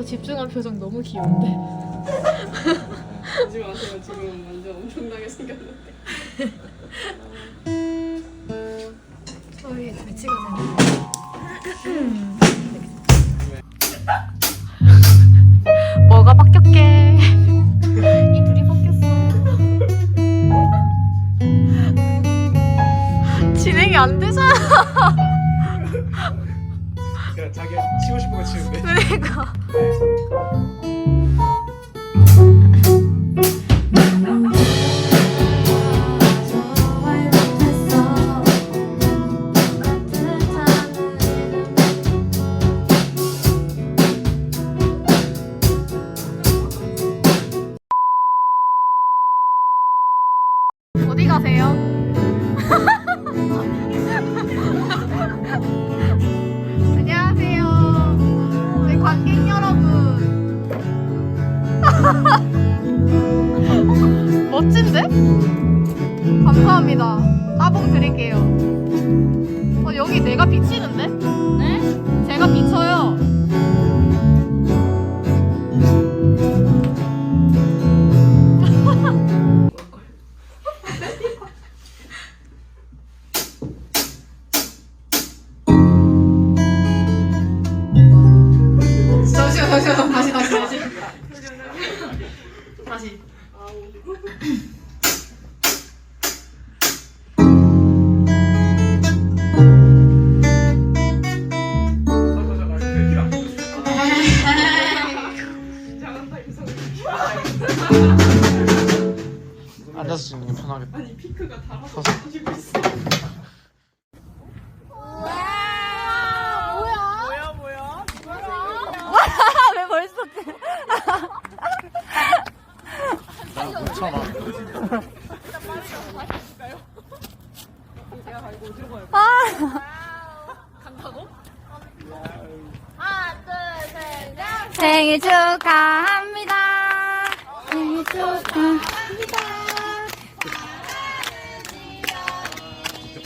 보면서 집중한 표정 너무 귀여운데. 하지 마세요. 지금 완전 엄청나게 생겼는데. 저희 잘 찍어야 되는데. 뭐가 바뀌었게? 이 둘이 바뀌었어. 진행이 안 되잖아. 자기 치고 싶은 거 치는데. 그러니까. 어디 가세요? 드릴게요. 어, 여기 내가 비치는데? 네? 제가 비쳐요. 잠시만, 잠시만. 다시, 다시, 다시. 다시. 앉아서 찍는 게 편하겠다. 아니 피크가 달아서 가지고 있어. 뭐야 뭐야? 왜 벌써 나 묻혀놔. 생일 축하합니다. 생일 축하합니다.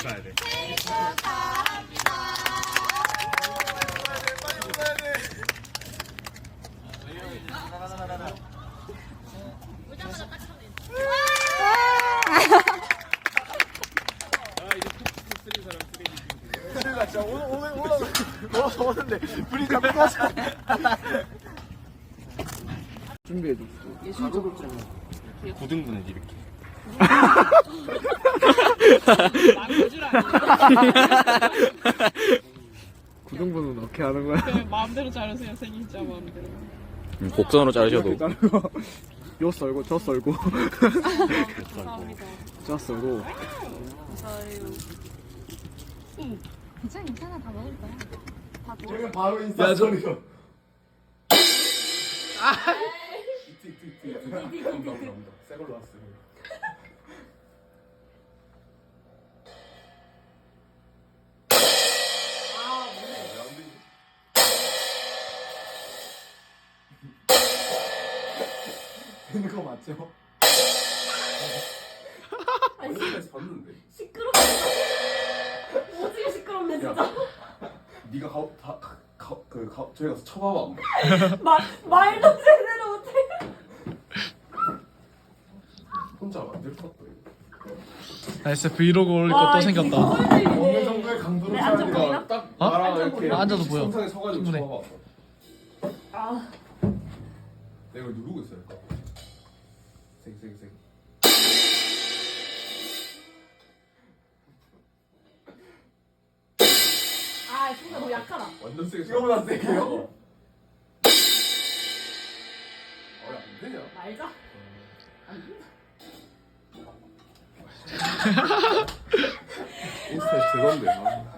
가야 돼. 그러니까 오늘 오늘 올라 올라서 오는데 불이 자꾸 꺼져. 준비해 줬어. 예술적으로 9등분을 이렇게. 남겨줄? 9등분은 어떻게 하는 거야? 그냥 마음대로 자르세요. 생일자 마음대로. 음, 곡선으로 자르셔도 자르고 요 썰고 저 썰고 감사합니다. 저 썰고 괜찮아, 괜찮아. 다 먹을 거야. 다 먹을 지금 바로 인사 소리로 새 걸로 왔어요 되는 거 맞죠? 어디까지 봤는데? 어떻게 시끄럽네 야, 네가 가, 다, 가, 그 가, 저희 가서 쳐봐봐. 말도 제대로 못해. 혼자 만들 것 같아. 나이스 브이로그 올릴 거또 생겼다 어느 정도의 강도로 쳐야 앉아. 보이나? 딱 어? 나랑 앉아 이렇게? 앉아도 보여. 성상에 서가지고 충분해. 쳐봐봐. 아, 내가 이걸 누르고 같아. 생생생. 아, 진짜 너무 약하다. 완전 세게. 이거보다 세게요? 어, 안 되냐? 말자. 인스타 그건데. 아.